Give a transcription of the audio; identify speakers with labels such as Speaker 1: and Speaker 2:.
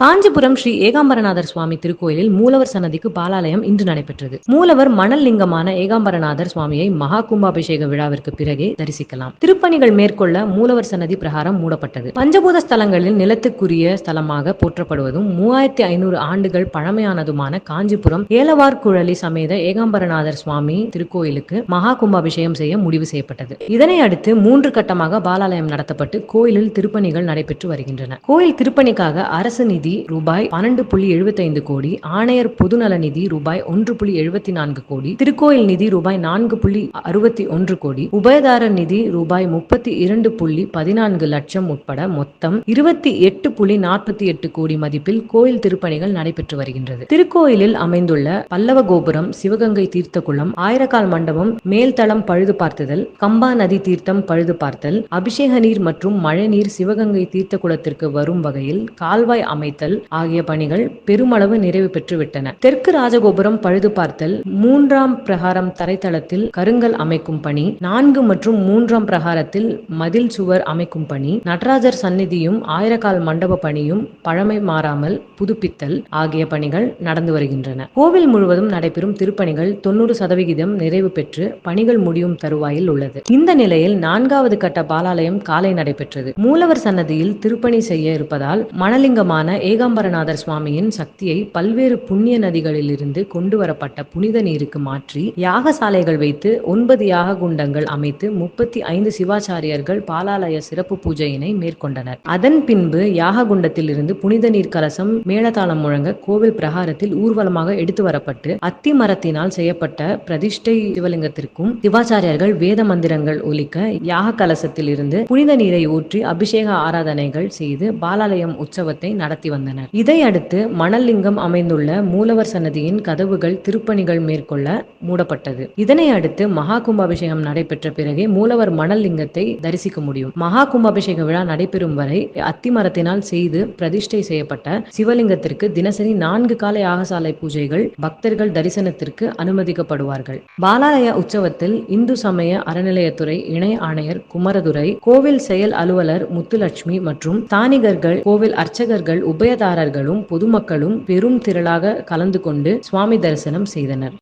Speaker 1: காஞ்சிபுரம் ஸ்ரீ ஏகாம்பரநாதர் சுவாமி திருக்கோயிலில் மூலவர் சன்னதிக்கு பாலாலயம் இன்று நடைபெற்றது. மூலவர் மணல் லிங்கமான ஏகாம்பரநாதர் சுவாமியை மகா கும்பாபிஷேக விழாவிற்கு பிறகே தரிசிக்கலாம். திருப்பணிகள் மேற்கொள்ள மூலவர் சன்னதி பிரகாரம் மூடப்பட்டது. பஞ்சபூத ஸ்தலங்களில் நிலத்துக்குரிய ஸ்தலமாக போற்றப்படுவதும் மூவாயிரத்தி ஐநூறு ஆண்டுகள் பழமையானதுமான காஞ்சிபுரம் ஏலவார் குழலி சமேத ஏகாம்பரநாதர் சுவாமி திருக்கோயிலுக்கு மகா கும்பாபிஷேகம் செய்ய முடிவு செய்யப்பட்டது. இதனை அடுத்து மூன்று கட்டமாக பாலாலயம் நடத்தப்பட்டு கோயிலில் திருப்பணிகள் நடைபெற்று வருகின்றன. கோயில் திருப்பணிக்காக அரசு நிதி நிதி ரூபாய் பன்னெண்டு புள்ளி எழுபத்தைந்து கோடி ஆணையர் பொதுநல நிதி ரூபாய் ஒன்று புள்ளி எழுபத்தி நான்கு கோடி திருக்கோயில் நிதி ரூபாய் நான்கு புள்ளி அறுபத்தி ஒன்று கோடி உபயதாரர் நிதி ரூபாய் முப்பத்தி இரண்டு புள்ளி பதினான்கு லட்சம் உட்பட மொத்தம் இருபத்தி எட்டு புள்ளி நாற்பத்தி எட்டு கோடி மதிப்பில் கோயில் திருப்பணிகள் நடைபெற்று வருகின்றது. திருக்கோயிலில் அமைந்துள்ள பல்லவ கோபுரம் சிவகங்கை தீர்த்த குளம் ஆயிரக்கால் மண்டபம் மேல்தளம் பழுது பார்த்துதல் கம்பா நதி தீர்த்தம் பழுது பார்த்தல் அபிஷேக நீர் மற்றும் மழை நீர் சிவகங்கை தீர்த்த குளத்திற்கு வரும் வகையில் கால்வாய் அமைத்து அமைத்தல் ஆகிய பணிகள் பெருமளவு நிறைவு பெற்றுவிட்டன. தெற்கு ராஜகோபுரம் பழுது பார்த்தல் மூன்றாம் பிரகாரம் தரைத்தளத்தில் கருங்கல் அமைக்கும் பணி நான்கு மற்றும் மூன்றாம் பிரகாரத்தில் மதில் சுவர் அமைக்கும் பணி நடராஜர் சந்நிதியும் ஆயிரக்கால் மண்டப பணியும் பழமை மாறாமல் புதுப்பித்தல் ஆகிய பணிகள் நடந்து வருகின்றன. கோவில் முழுவதும் நடைபெறும் திருப்பணிகள் தொன்னூறு சதவிகிதம் நிறைவு பெற்று பணிகள் முடியும் தருவாயில் உள்ளது. இந்த நிலையில் நான்காவது கட்ட பாலாலயம் காலை நடைபெற்றது. மூலவர் சன்னதியில் திருப்பணி செய்ய இருப்பதால் மணலிங்கமான ஏகாம்பரநாதர் சுவாமியின் சக்தியை பல்வேறு புண்ணிய நதிகளிலிருந்து கொண்டு வரப்பட்ட புனித நீருக்கு மாற்றி யாகசாலைகள் வைத்து ஒன்பது யாக குண்டங்கள் அமைத்து முப்பத்தி ஐந்து சிவாச்சாரியர்கள் பாலாலய சிறப்பு பூஜையினை மேற்கொண்டனர். அதன் பின்பு யாக குண்டத்திலிருந்து புனித நீர் கலசம் மேளதாளம் முழங்க கோவில் பிரகாரத்தில் ஊர்வலமாக எடுத்து வரப்பட்டு அத்தி மரத்தினால் செய்யப்பட்ட பிரதிஷ்டை சிவலிங்கத்திற்கும் சிவாச்சாரியர்கள் வேத மந்திரங்கள் ஒலிக்க யாக கலசத்தில் இருந்து புனித நீரை ஊற்றி அபிஷேக ஆராதனைகள் செய்து பாலாலயம் உற்சவத்தை நடத்தி வந்தனர். இதையடுத்து மணலிங்கம் அமைந்துள்ள மூலவர் சன்னதியின் கதவுகள் திருப்பணிகள் மேற்கொள்ள மூடப்பட்டது. இதனை அடுத்து மகா கும்பாபிஷேகம் நடைபெற்ற பிறகே மூலவர் மணல் லிங்கத்தை தரிசிக்க முடியும். மகா கும்பாபிஷேக விழா நடைபெறும் வரை அத்திமரத்தினால் செய்து பிரதிஷ்டை செய்யப்பட்ட சிவலிங்கத்திற்கு தினசரி நான்கு காலை யாகசாலை பூஜைகள் பக்தர்கள் தரிசனத்திற்கு அனுமதிக்கப்படுவார்கள். பாலாலய உற்சவத்தில் இந்து சமய அறநிலையத்துறை இணை ஆணையர் குமரதுரை கோவில் செயல் அலுவலர் முத்துலட்சுமி மற்றும் தானிகர்கள் கோவில் அர்ச்சகர்கள் உப உபயதாரர்களும் பொதுமக்களும் பெரும் திரளாக கலந்து கொண்டு சுவாமி தரிசனம் செய்தனர்.